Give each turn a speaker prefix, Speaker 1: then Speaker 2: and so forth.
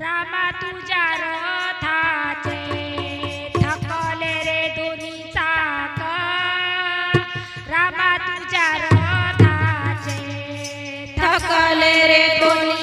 Speaker 1: रामा तुझ्या रथाचे थकले रे दोन्ही चाक रामा तुझ्या रथाचे थकले रे दोन्ही